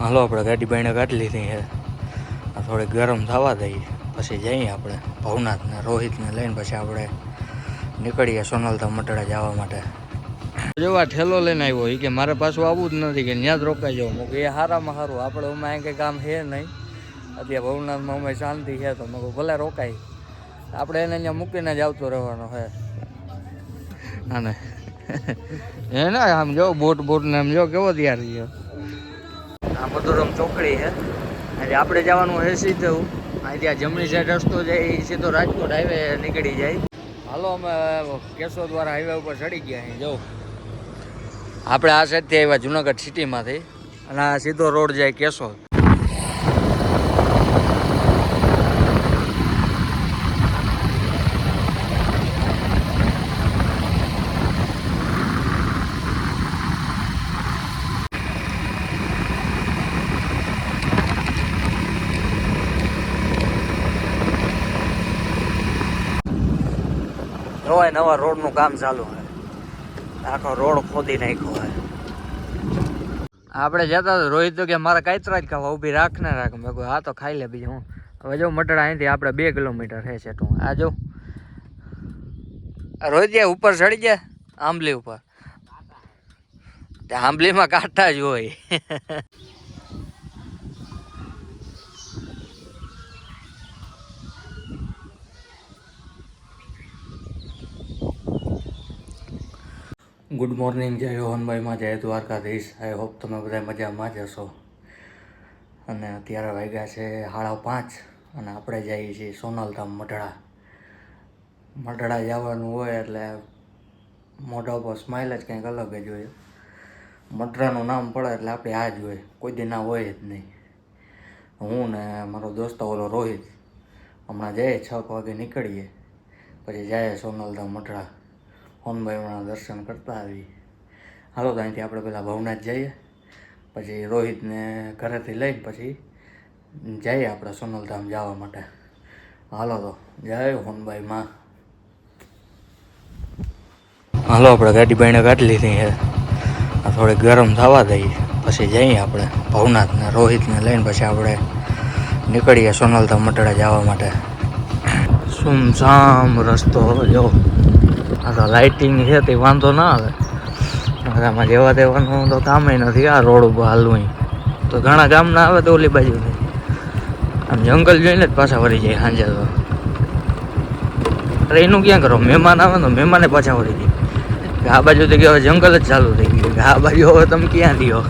હાલો, આપણે ગાડી બાઈને કાઢી લીધી છે. આ થોડી ગરમ થવા દઈએ. પછી જઈએ આપણે ભવનાથને, રોહિતને લઈને પછી આપણે નીકળીએ સોનલતા મટડા જવા માટે. જો આ ઠેલો લઈને આવ્યો એ કે મારે પાછું આવવું જ નથી, કે ત્યાં જ રોકાઈ જવું મૂકે એ સારામાં સારું આપણે ઉમાં અહીં કંઈ કામ છે નહીં. અત્યારે ભવનાથમાં અમે શાંતિ છે, તો મેં ભલે રોકાય. આપણે એને અહીંયા મૂકીને જ આવતો રહેવાનો છે. અને એને આમ જો, બોટ બોટને આમ જો, કેવો તૈયાર થયો આ મધુરમ ચોકડી છે. એટલે આપણે જવાનું છે સીધું. અહીંથી આ જમણી સાઈડ રસ્તો જાય એ સીધો રાજકોટ હાઈવે નીકળી જાય. હાલો, અમે કેશોદ દ્વારા હાઈવે ઉપર ચડી ગયા અહીં જવું આપણે આ સાઈડથી આવ્યા જુનાગઢ સિટીમાંથી અને આ સીધો રોડ જાય કેશોદ નવા રોડનું કામ ચાલુ હોય. આખો રોડ ખોદી નાખ્યો હોય. આપણે જતા હતા રોહિત તો કે મારે કાંતરા જ ખાવા ઊભી રાખ ને રાખ. મેં કહ્યું હા, તો ખાઈ લે બીજું હું. હવે જો મટડા અહીંથી આપણે બે કિલોમીટર હે છે તું આ જો. રોહિત જાય ઉપર ચડી જાય આંબલી ઉપર. તે આંબલીમાં કાંટા જ હોય. ગુડ મોર્નિંગ જય રોહનભાઈમાં જય દ્વારકાધીશ. આઈ હોપ તમે બધા મજામાં જ હશો. અને અત્યારે વાગ્યા છે સાડા પાંચ અને આપણે જઈએ છીએ સોનલધામ મઢડા. મઢડા જવાનું હોય એટલે મોઢા ઉપર સ્માઇલ જ કંઈક અલગ જ હોય. મઢડાનું નામ પડે એટલે આપણે આ જ હોય. કોઈ દી હોય જ નહીં. હું ને મારો દોસ્ત ઓલો રોહિત હમણાં જઈએ છ વાગે નીકળીએ. પછી જાય સોનલધામ મઢડા. હોનભાઈના દર્શન કરતા આવી હાલો તો અહીંથી આપણે પેલા ભવનાથ જઈએ. પછી રોહિતને ઘરેથી લઈને પછી જઈએ આપણે સોનલધામ જવા માટે. હાલો તો જય હોનભાઈ માં. હાલો આપણે ગાડી બાઈને કાઢી લીધી છે. થોડી ગરમ થવા દઈએ. પછી જઈએ આપણે ભવનાથને, રોહિતને લઈને પછી આપણે નીકળીએ સોનલધામ મટડા જવા માટે. સુમસામ રસ્તો, જો. આ તો લાઇટિંગ છે, તે વાંધો ના આવે. આમાં જેવા તેવાનું તો કામે નથી, આ રોડ ઉપર હાલવું. તો ઘણા ગામ ના આવે તો ઓલી બાજુ. આમ જંગલ જોઈને જ પાછા વળી જાય સાંજે તો. અરે એનું ક્યાં કરો? મહેમાન આવે તો મહેમાને પાછા વળી જાય. ઘા બાજુથી કહેવાય હવે જંગલ જ ચાલુ થઈ ગયું ઘા બાજુ હવે તમે ક્યાં દો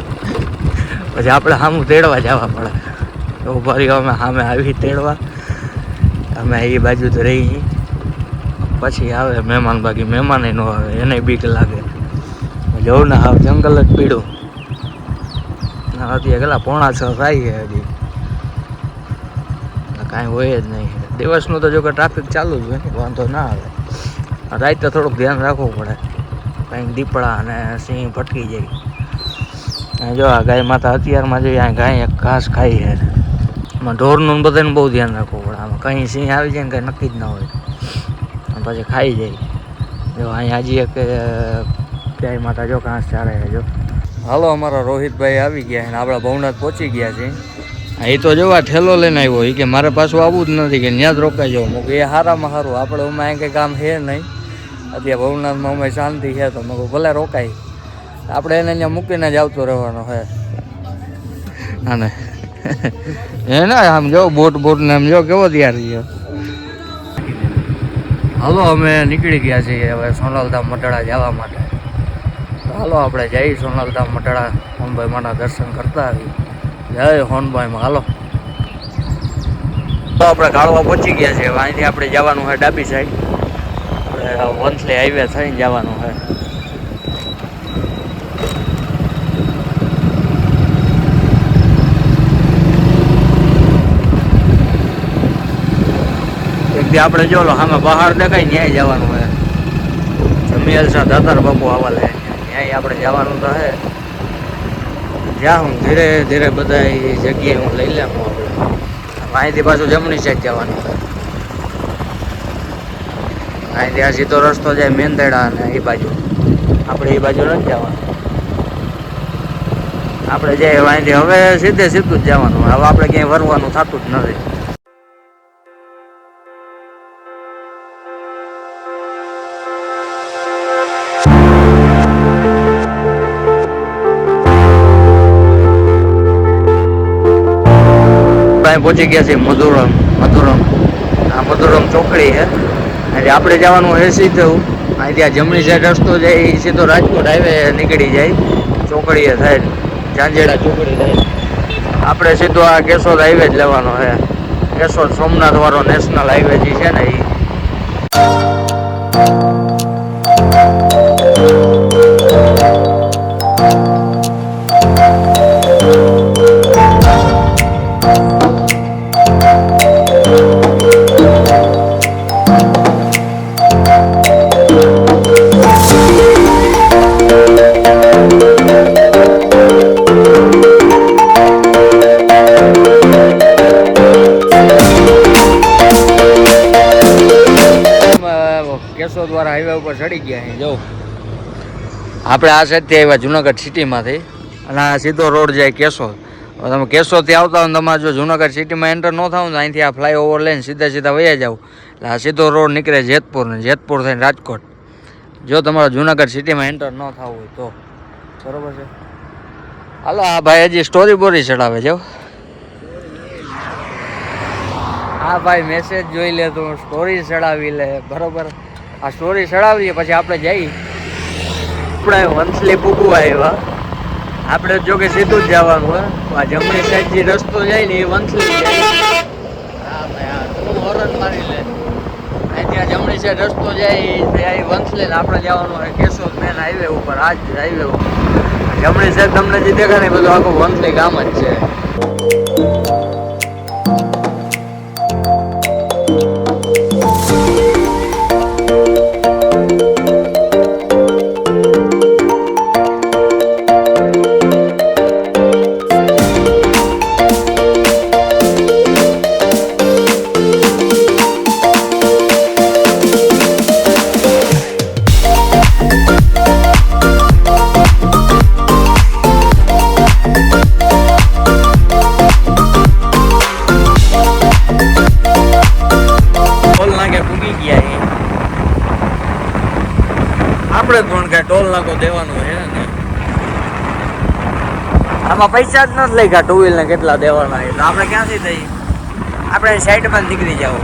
પછી આપણે સામું તેડવા જવા પડે. તો રહ્યો અમે સામે આવી તેડવા. અમે એ બાજુ તો રહી પછી આવે, મહેમાન બાકી મહેમાન ન આવે, એને બીક લાગે. જવું ને હાવ જંગલ જ પીડું. અત્યારે કેટલા પોણા છ થાય છે હજી. કાંઈ હોય જ નહીં. દિવસનું તો જો કે ટ્રાફિક ચાલુ જ હોય ને, વાંધો ના આવે. રાતે થોડુંક ધ્યાન રાખવું પડે. કંઈક દીપડા અને સિંહ ભટકી જાય. જો આ ગાય માતા અત્યારમાં જોઈએ આ ગાય એક ઘાસ ખાઈ છે. એમાં ઢોરનું ને બહુ ધ્યાન રાખવું પડે. આમાં કંઈ સિંહ આવી જાય ને કંઈ નક્કી જ ના હોય. પછી ખાઈ જાય. જો અહીંયા હજી એક ક્યાંય માતા જો ઘાસ ચારે જો. હાલો, અમારા રોહિતભાઈ આવી ગયા અને આપણા ભવનાથ પહોંચી ગયા છે. એ તો જો આ ઠેલો લઈને આવ્યો એ કે મારે પાછું આવવું જ નથી, કે ત્યાં જ રોકાઈ જાવ. મૂકું એ સારામાં સારું આપણે અહીં કંઈ કામ છે નહીં. અત્યારે ભવનાથમાં અમે શાંતિ છે તો. મેં ભલે રોકાય. આપણે એને અહીંયા મૂકીને જ આવતો રહેવાનો છે. અને ના. આમ જો, બોટ બોટ ને આમ જો, કેવો તૈયાર થયો. હાલો, અમે નીકળી ગયા છીએ હવે સોનાલધામ મટડા જવા માટે. તો હાલો, આપણે જઈ સોનાલધામ મટડા હોનભાઈ માના દર્શન કરતા આવી જય હોનભાઈમાં હાલો. તો આપણે ગાળવા પહોંચી ગયા છે અહીંથી આપણે જવાનું છે ડાબી સાઈડ વંથલી હાઈવે થઈને જવાનું છે. એક આપણે જો સામે બહાર દેખાય, ન્યાય જવાનું હે જમીલ શાહ દાતાર બાપુ આવા લે. ન્યાય આપણે જવાનું તો હે. જ્યાં હું ધીરે ધીરે બધા જગ્યાએ હું લઈ લેમ આપણે. અહીંથી પાછું જમણી સાઈડ જવાનું છે અહીંથી આ સીધો રસ્તો જાય મેંદડા અને એ બાજુ. આપણે એ બાજુ નથી જવાનું. આપણે જઈએ અહીંથી હવે સીધે સીધું જ જવાનું હવે આપણે ક્યાંય વરવાનું થતું જ નથી. પહોંચી ગયા છે મધુરમ મધુરમ. આ મધુરમ ચોકડી છે. એટલે આપણે જવાનું છે સીધું. અહીંથી આ જમણી સાઈડ રસ્તો જાય એ સીધો રાજકોટ હાઈવે નીકળી જાય. ચોકડીએ થાય. ઝાંઝેડા ચોકડી થાય. આપણે સીધો આ કેશોદ હાઈવે જ લેવાનો છે. કેશોદ સોમનાથ વાળો નેશનલ હાઈવે જે છે ને એ આપણે આ સાઈડથી આવ્યા જુનાગઢ સિટીમાંથી અને આ સીધો રોડ જાય કેશોદ હવે તમે કેશોદથી આવતા હોય તમારે જો જુનાગઢ સિટીમાં એન્ટર ન થાવ ને અહીંથી આ ફ્લાયઓવર લઈને સીધા સીધા વયા જાવ. એટલે આ સીધો રોડ નીકળે જેતપુર ને જેતપુર થઈને રાજકોટ. જો તમારે જુનાગઢ સિટીમાં એન્ટર ન થવું હોય તો. બરોબર છે? હાલો, આ ભાઈ હજી સ્ટોરી બોરી ચડાવે છે હા. ભાઈ મેસેજ જોઈ લે તો સ્ટોરી ચડાવી લે. બરોબર? આ સ્ટોરી ચડાવીએ, પછી આપણે જઈ આપણે વંથલી પૂગવા આવ્યા. આપણે જો કે સીધું જ જવાનું હોય આ જમણી સાઈડ જે રસ્તો જાય ને એ વંથલી જાય. હા, ભાઈ, હા, તું હોરન મારી લે. અહીંથી આ જમણી સાઈડ રસ્તો જાય, એ વંથલી ને આપણે જવાનું હોય. કેશોદ મેન હાઈવે ઉપર, આ જ હાઈવે ઉપર. જમણી સાઈડ તમને જે દેખાય ને બધું આખું વંથલી ગામ જ છે. આમાં પૈસા જ નથી લઈ ગયા. ટુ વ્હીલ ને કેટલા દેવાના આપણે ક્યાંથી થઈ આપણે સાઈડમાં નીકળી જવું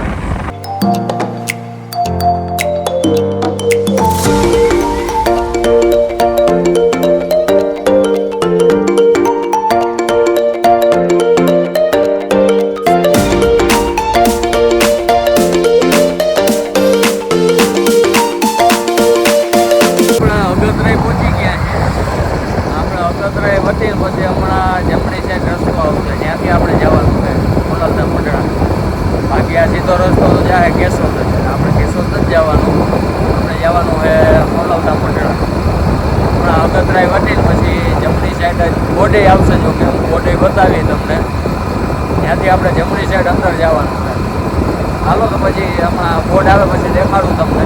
દેખાડું તમને.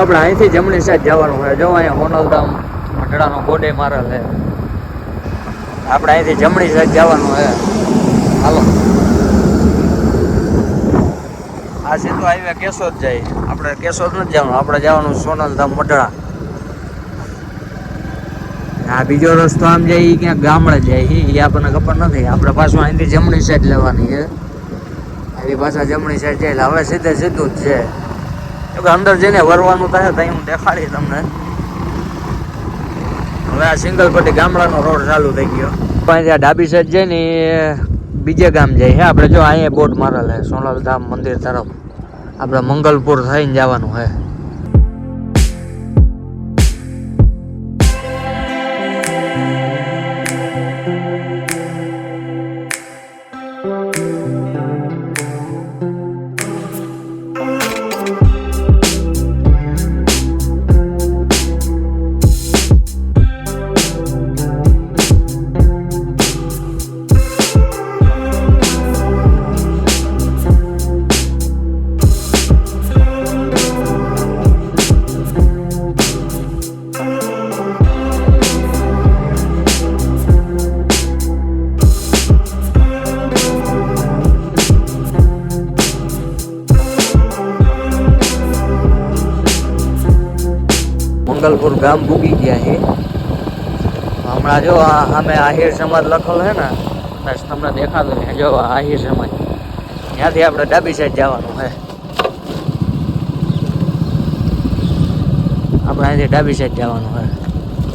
આપણે અહીંથી જમણી સાઈડ જવાનું હોય. જો અહીંયા હોનલધામ મઢડાનો ગોડે મારેલ છે. આપણે અહીંથી જમણી સાઈડ જવાનું હોય હાલો. આ સીધો હાઈવે કેશોદ જાય. આપણે કેશોદ નથી જવાનું. આપણે જવાનું સોનલધામ મઢડા. આ બીજો રસ્તો આમ જાય એ ક્યાંક ગામડે જાય એ આપણને ખબર નથી. આપણે પાછું અહીંથી જમણી સાઈડ લેવાની છે. એની પાછા જમણી સાઈડ જાય હવે સીધે સીધું જ છે. અંદર જઈને વરવાનું થાય ત્યાં હું દેખાડી તમને. હવે આ સિંગલ પટ્ટી ગામડાનો રોડ ચાલુ થઈ ગયો. પણ ત્યાં ડાબી સાઈડ જાય ને બીજે ગામ જાય હે આપણે જો અહીંયા બોટ મારેલ હે સોનલધામ મંદિર તરફ. આપણે મંગલપુર થઈને જવાનું હે મંગલપુર ગામ ભૂગી ગયા છે હમણાં જો સામે આહિર સમાજ લખેલો છે ને, બસ તમને દેખાતો ને જો આહિર સમાજ. ત્યાંથી આપણે ડાબી સાઈડ જવાનું છે આપણે અહીંથી ડાબી સાઈડ જવાનું છે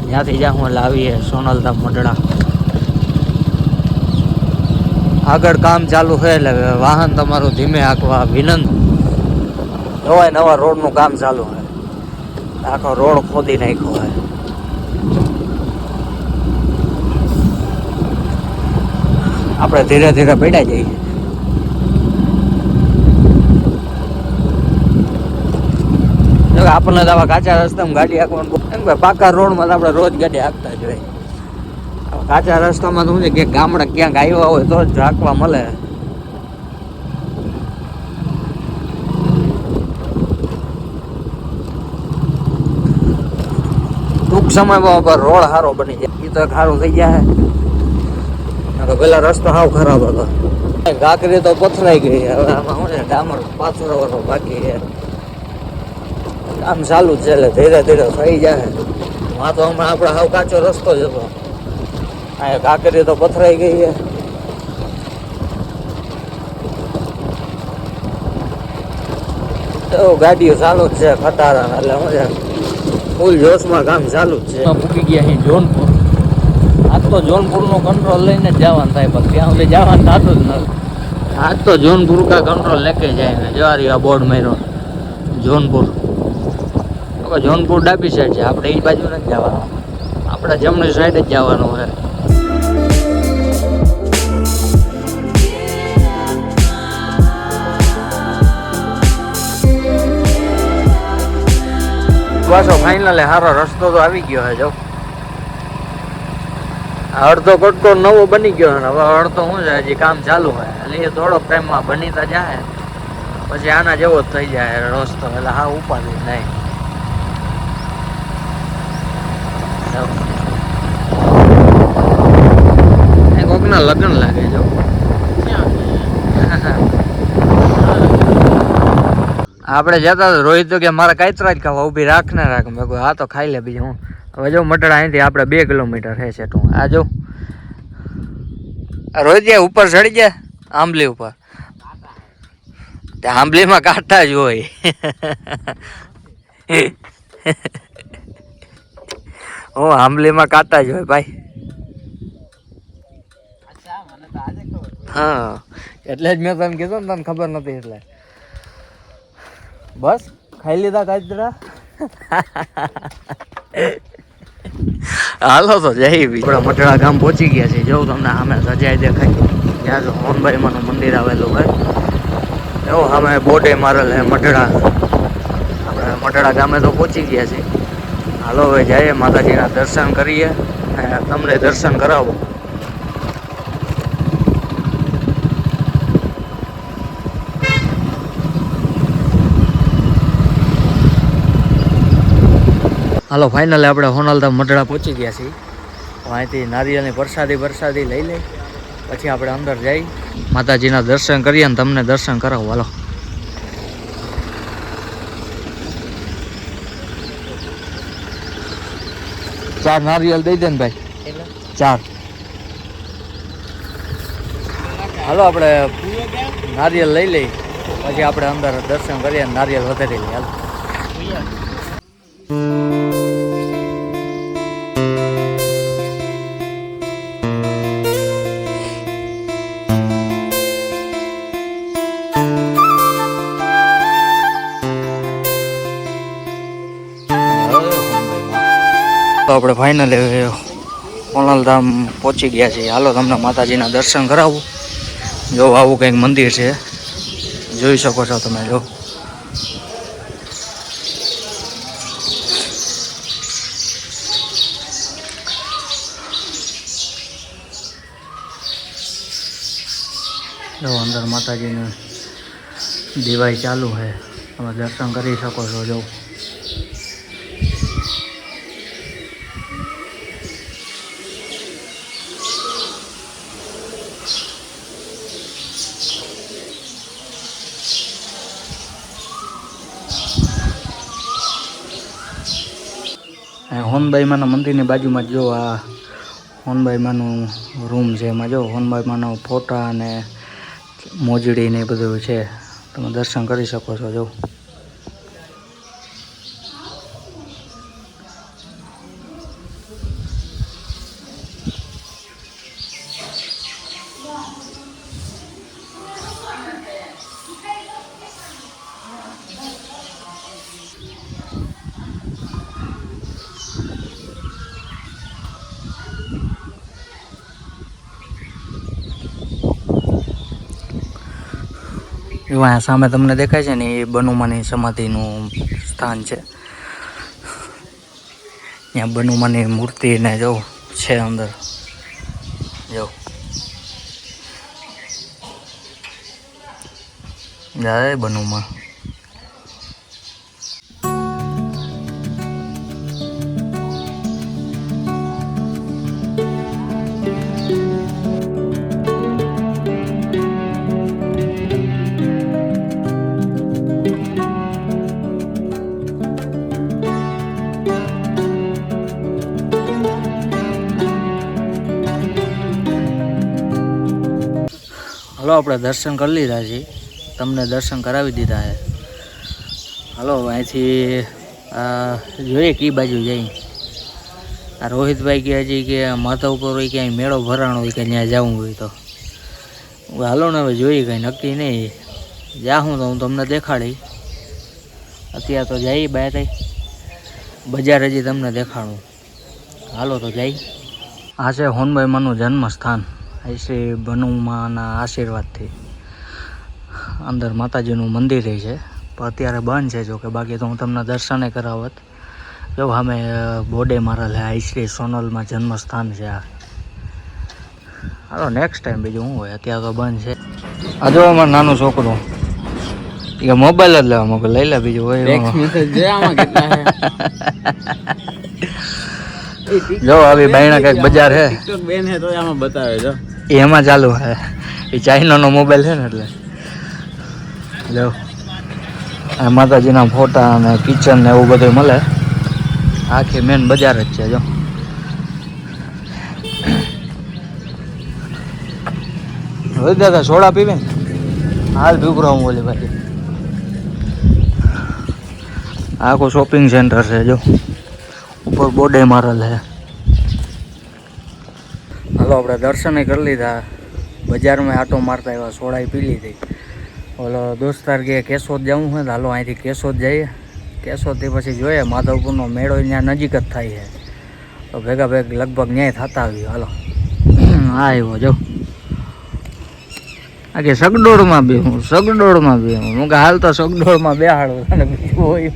ત્યાંથી જાઉં એટલે આવીએ સોનલધામ મઢડા આગળ કામ ચાલુ છે એટલે વાહન તમારું ધીમે આંકવા વિનંતી. નવા નવા રોડનું કામ ચાલુ છે આખો રોડ ખોદી નાખ્યો હોય. આપણે ધીરે ધીરે પડ્યા જઈએ. આપણને આવા કાચા રસ્તામાં ગાડી હાંકવાનું પાકા રોડમાં તો આપણે રોજ ગાડી હાંકતા જ હોય. કાચા રસ્તામાં શું છે કે ગામડે ક્યાંક આવ્યા હોય તો જ હાંકવા મળે. ટૂંક સમયમાં પર રોડ સારો બની જાય. એ તો સારું થઈ જાય તો પેલા રસ્તો સાવ ખરાબ હતો. ગાકરી તો પથરાઈ ગઈ હવે આમાં શું ને ડામર પાથરો વાળો બાકી છે. આમ ચાલુ જ છે એટલે ધીરે ધીરે થઈ જાય માં તો હમણાં આપણે સાવ કાચો રસ્તો જ હતો. આ કાંકરી તો પથરાઈ ગઈ છે. તો ગાડીઓ ચાલુ જ છે ખટારા એટલે છે? ફૂલ જોશમાં કામ ચાલુ જ છે. પૂકી ગયા અહીં જોનપુર. આજ તો જોનપુરનો કંટ્રોલ લઈને જ જવાનું થાય પણ ત્યાં સુધી જવાનું થતું જ નથી. આજ તો જોનપુર કા કંટ્રોલ લેકે જાય ને જવારી આ બોર્ડ માર્યો. જોનપુર. હવે જોનપુર ડાબી સાઈડ છે આપણે એ બાજુ નથી જવાનું. આપણે જમણી સાઈડ જ જવાનું છે. પાછો ફાઇનલે સારો રસ્તો તો આવી ગયો છે જો. અડધો કટકો નવો બની ગયો ને હવે અડધો શું છે હજી કામ ચાલુ હોય એટલે એ થોડોક ટાઈમમાં બની તો જાય પછી આના જેવો જ થઈ જાય રસ્તો એટલે હા ઉપાડી નહીં એ કોકના લગ્ન લાગે જો. આપણે જતા હતા, રોહિત તો કે મારા કાંઈ જ ખાવા ઊભી રાખ ને રાખ. મેં કહ્યું હા તો ખાઈ લે બીજું હું. હવે જો મટડા અહીંથી આપણે બે કિલોમીટર હે છે તું આ જો. રોહિત જાય ઉપર ચડી જાય આંબલી ઉપર. તે આંબલીમાં કાંટા જ હોય. હું આંબલીમાં કાંટા જ હોય ભાઈ. હા એટલે જ મેં તમને કીધું ને તને ખબર નથી એટલે. બસ, ખાઈ લીધા ગાજરા. હાલો તો જઈ આપણા મટડા ગામ પહોંચી ગયા છે. જો તમને સામે સજાઈ દેખાય. ત્યાં જો હોનભાઈમાંનું મંદિર આવેલું હોય. એવું સામે બોર્ડે મારેલ હે મટડા આપણે મટડા ગામે તો પહોંચી ગયા છે. હાલો હવે જઈએ માતાજીના દર્શન કરીએ તમને દર્શન કરાવો. હાલો ફાઇનલી આપણે હોનાલધામ મઢડા પહોંચી ગયા છીએ. અહીંથી નારિયેળની પ્રસાદી પ્રસાદી લઈ લઈ પછી આપણે અંદર જઈ માતાજીના દર્શન કરીએ અને તમને દર્શન કરાવો. હાલો. ચાર નારિયેલ દઈ દે ને ભાઈ. ચાર. હાલો આપણે નારિયેલ લઈ લઈ પછી આપણે અંદર દર્શન કરીએ નારિયેલ નારિયેળ વધારી લઈએ હાલો. તો આપણે ફાઇનલ ઓનલધામ પહોંચી ગયા છીએ. હાલો, તમને માતાજીના દર્શન કરાવું. જો આવું કંઈક મંદિર છે, જોઈ શકો છો તમે, જો. જો અંદર માતાજીનું દિવાળી ચાલુ છે. તમે દર્શન કરી શકો છો, જો. હોનબાઈ માના મંદિરની બાજુમાં જો આ હોનબાઈ માનું રૂમ છે, એમાં જો હોનબાઈ માનો ફોટા અને મોજડી ને બધું છે, તમે દર્શન કરી શકો છો, જો. એવું સામે તમને દેખાય છે ને એ બનુમાની સમાધિનું સ્થાન છે. ત્યાં બનુમાની મૂર્તિ ને જો છે અંદર. જો. જય બનુમાં. આપણે દર્શન કરી લીધા છે, તમને દર્શન કરાવી દીધા છે. હલો, અહીંથી જોઈએ કઈ બાજુ જઈ આ રોહિતભાઈ કે હજી કે માથા ઉપર હોય ક્યાંય મેળો ભરાણો હોય કે ત્યાં જવું હોય તો. હાલો ને હવે જોઈએ, કંઈ નક્કી નહીં. જાઉં તો, હું તમને દેખાડી અત્યારે તો જઈ બહાર બજાર હજી તમને દેખાડું. હાલો તો જઈ આ છે હોનભાઈ માનું જન્મસ્થાન. શ્રી બનુમાના આશીર્વાદથી. અંદર માતાજીનું મંદિર છે. પણ અત્યારે બંધ છે જોકે બાકી તો હું તમને દર્શને કરાવત. જો અમે બોડે મારા આઈ શ્રી સોનલમાં જન્મસ્થાન છે આ. હાલો નેક્સ્ટ ટાઈમ બીજું શું હોય? અત્યારે તો બંધ છે. આ જો અમારું નાનું છોકરું. એ મોબાઈલ જ લેવા મોબાઈલ લઈ લે બીજું હોય જો આવી બાયણા કંઈક બજાર હે. બેન હે તો આમાં બતાવે જો. એમાં ચાલુ હે. એ ચાઇનાનો મોબાઈલ છે ને એટલે. આ માતાજીના ફોટા અને કિચન ને એવું બધું મળે. આખી મેન બજાર જ છે, જો. હવે દાદા, સોડા પીવે? હાલ ભીગરો હું બોલી ભાઈ આખું શોપિંગ સેન્ટર છે, જો. ઉપર બોર્ડે મારેલ છે હાલો આપણે દર્શને કરી લીધા. બજારમાં આટો મારતા એવા સોડાઈ પી લીધી. ઓલો દોસ્તાર કે કેશોદ જવું હોય તો, હાલો, અહીંથી કેશોદ જઈએ. કેશોદથી પછી જોઈએ, માધવપુરનો મેળો ત્યાં નજીક જ થાય છે. તો ભેગા ભેગ લગભગ ન્યાય થતા આવ્યું હાલો. હા આવ્યો, જો. આ કે સગડોળમાં બે હું સગડોળમાં બે હું કે, હાલ તો સગડોળમાં બેહાડું. અને બીજું હોય.